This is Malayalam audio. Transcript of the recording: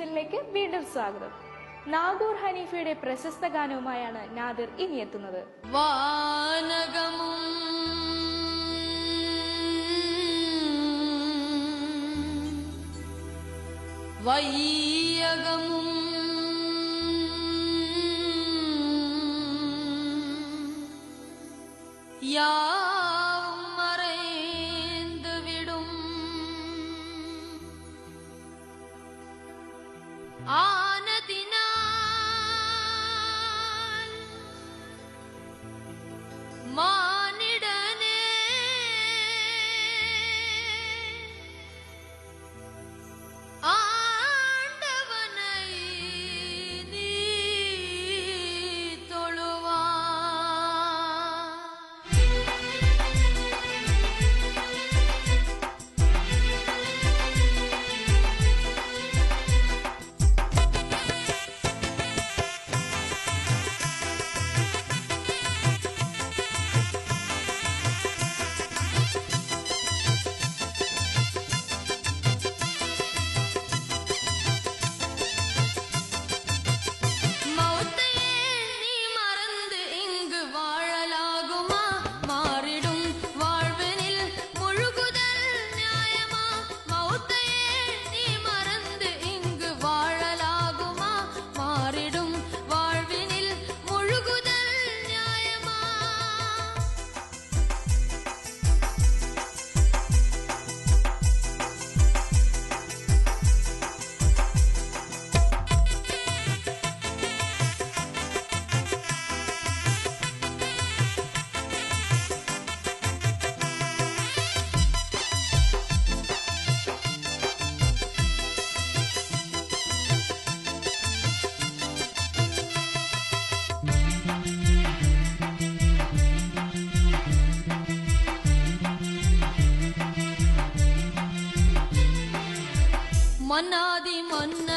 സീസണിലേക്ക് വീണ്ടും സ്വാഗതം. നാഗൂർ ഹനീഫയുടെ പ്രശസ്ത ഗാനവുമായാണ് നാദിർ ഇനി എത്തുന്നത്. വാനകമും യാ Ah. மன்னாதி மன்ன